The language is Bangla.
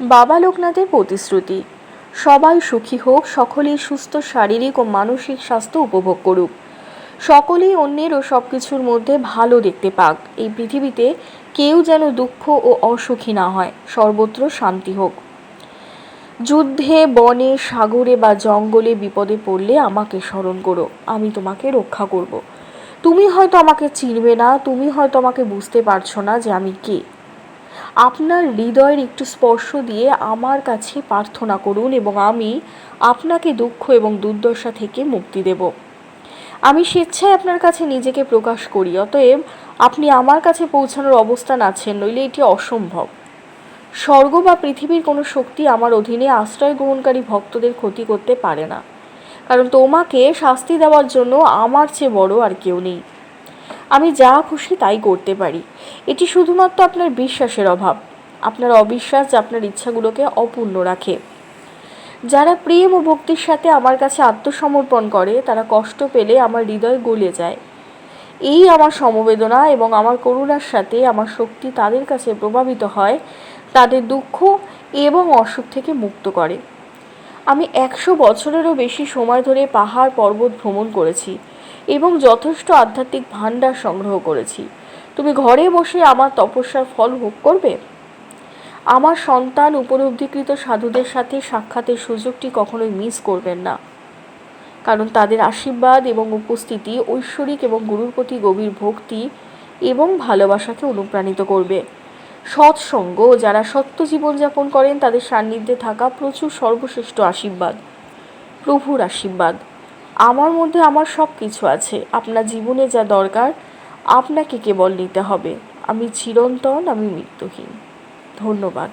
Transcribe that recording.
বাবা লোকনাথের প্রতিশ্রুতি। সবাই সুখী হোক, সকলেই সুস্থ শারীরিক ও মানসিক স্বাস্থ্য উপভোগ করুক। সকলেই অন্যের ও সব কিছুর মধ্যে ভালো দেখতে পাক। এই পৃথিবীতে কেউ যেন দুঃখ ও অসুখী না হয়, সর্বত্র শান্তি হোক। যুদ্ধে, বনে, সাগরে বা জঙ্গলে বিপদে পড়লে আমাকে স্মরণ করো, আমি তোমাকে রক্ষা করব। তুমি হয়তো আমাকে চিনবে না, তুমি হয়তো আমাকে বুঝতে পারছ না যে আমি কে। আপনার হৃদয়ের একটু স্পর্শ দিয়ে আমার কাছে প্রার্থনা করুন এবং আমি আপনাকে দুঃখ এবং দুর্দশা থেকে মুক্তি দেব। আমি স্বেচ্ছায় আপনার কাছে নিজেকে প্রকাশ করি, অতএব আপনি আমার কাছে পৌঁছানোর অবস্থান আছেন, নইলে এটি অসম্ভব। স্বর্গ বা পৃথিবীর কোনো শক্তি আমার অধীনে আশ্রয় গ্রহণকারী ভক্তদের ক্ষতি করতে পারে না, কারণ তোমাকে শাস্তি দেওয়ার জন্য আমার চেয়ে বড় আর কেউ নেই। আমি যা খুশি তাই করতে পারি। এটি শুধুমাত্র আপনার বিশ্বাসের অভাব। আপনার অবিশ্বাস যা আপনার ইচ্ছাগুলোকে অপূর্ণ রাখে। যারা প্রেম ও ভক্তির সাথে আমার কাছে আত্মসমর্পণ করে, তারা কষ্ট পেলে আমার হৃদয় গলে যায়। এই আমার সমবেদনা এবং আমার করুণার সাথে আমার শক্তি তাদের কাছে প্রভাবিত হয়, তাদের দুঃখ এবং অসুখ থেকে মুক্ত করে। আমি একশো বছরেরও বেশি সময় ধরে পাহাড় পর্বত ভ্রমণ করেছি। এবং যথেষ্ট আধ্যাত্মিক ভাণ্ডার সংগ্রহ করেছি। তুমি ঘরে বসে আমার তপস্যার ফল ভোগ করবে? আমার সন্তান উপলব্ধিকৃত সাধুদের সাথে সাক্ষাতের সুযোগটি কখনোই মিস করবেন না। কারণ তাদের আশীর্বাদ এবং উপস্থিতি, ঐশ্বরিক এবং গুরুর প্রতি গভীর ভক্তি এবং ভালোবাসাকে অনুপ্রাণিত করবে। সৎসঙ্গ, যারা সত্য জীবনযাপন করেন, তাদের সান্নিধ্যে থাকা প্রচুর সর্বশ্রেষ্ঠ আশীর্বাদ, প্রভুর আশীর্বাদ। আমার মধ্যে আমার সব কিছু আছে। আপনার জীবনে যা দরকার, আপনাকে কেবল নিতে হবে। আমি চিরন্তন, আমি মৃত্যুহীন। ধন্যবাদ।